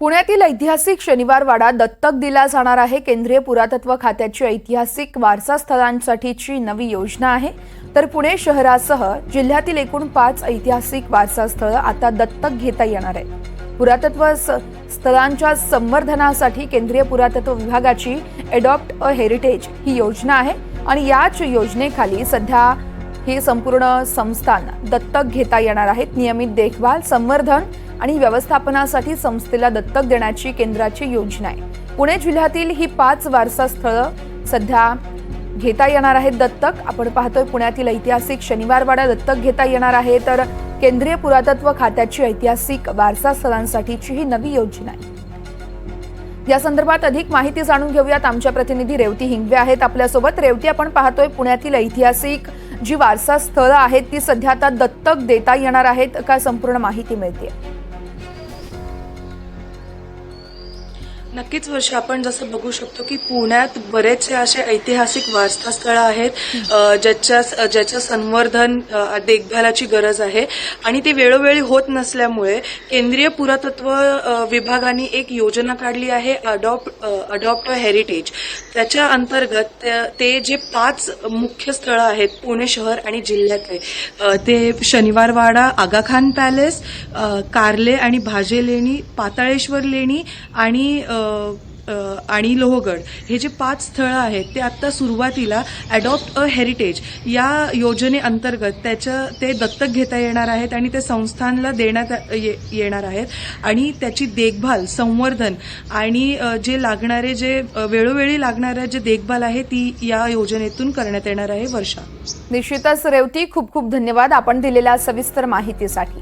पुण्यातील ऐतिहासिक शनिवारवाडा दत्तक दिला जाणार आहे. केंद्रीय पुरातत्व खात्याची ऐतिहासिक वारसा स्थळांसाठीची नवी योजना आहे. तर पुणे शहरासह जिल्ह्यातील एकूण पाच ऐतिहासिक वारसा स्थळं आता दत्तक घेता येणार आहे. पुरातत्व स्थळांच्या संवर्धनासाठी केंद्रीय पुरातत्व विभागाची एडॉप्ट अ हेरिटेज ही योजना आहे आणि याच योजनेखाली सध्या हे संपूर्ण संस्थान दत्तक घेता येणार आहेत. नियमित देखभाल संवर्धन आणि व्यवस्थापनासाठी संस्थेला दत्तक देण्याची केंद्राची योजना आहे. पुणे जिल्ह्यातील ही पाच वारसा स्थळं सध्या घेता येणार आहेत दत्तक. आपण पाहतोय पुण्यातील ऐतिहासिक शनिवारवाडा दत्तक घेता येणार आहे. तर केंद्रीय पुरातत्व खात्याची ऐतिहासिक वारसा स्थळांसाठीची ही नवी योजना आहे. या संदर्भात अधिक माहिती जाणून घेऊयात. आमच्या प्रतिनिधी रेवती हिंगवे आहेत आपल्यासोबत. रेवती आपण पाहतोय पुण्यातील ऐतिहासिक जी वारसा स्थळं आहेत ती सध्या आता दत्तक देता येणार आहेत. काय संपूर्ण माहिती मिळते नक्कीच वर्ष आपण जसं बघू शकतो की पुण्यात बरेचसे असे ऐतिहासिक वारसास्थळं आहेत ज्याच्या ज्याच्या संवर्धन देखभालाची गरज आहे. आणि ते वेळोवेळी होत नसल्यामुळे केंद्रीय पुरातत्व विभागाने एक योजना काढली आहे अडॉप्ट अडॉप्ट हेरिटेज. त्याच्या अंतर्गत त्या- ते जे पाच मुख्य स्थळं आहेत पुणे शहर आणि जिल्ह्यातले ते शनिवारवाडा आगाखान पॅलेस कार्ले कारले आणि भाजे लेणी पाताळेश्वर लेणी आणि आणि लोहगड हे जे पाच स्थळं आहेत ते आत्ता सुरुवातीला अडॉप्ट अ हेरिटेज या योजनेअंतर्गत त्याचं ते दत्तक घेता येणार आहेत आणि ते संस्थानला देण्यात ये- येणार आहेत. आणि त्याची देखभाल संवर्धन आणि जे लागणारे जे वेळोवेळी लागणारं जे देखभाल आहे ती या योजनेतून करण्यात येणार आहे वर्षा. निश्चितच रेवती खूप खूप धन्यवाद आपण दिलेल्या सविस्तर माहितीसाठी.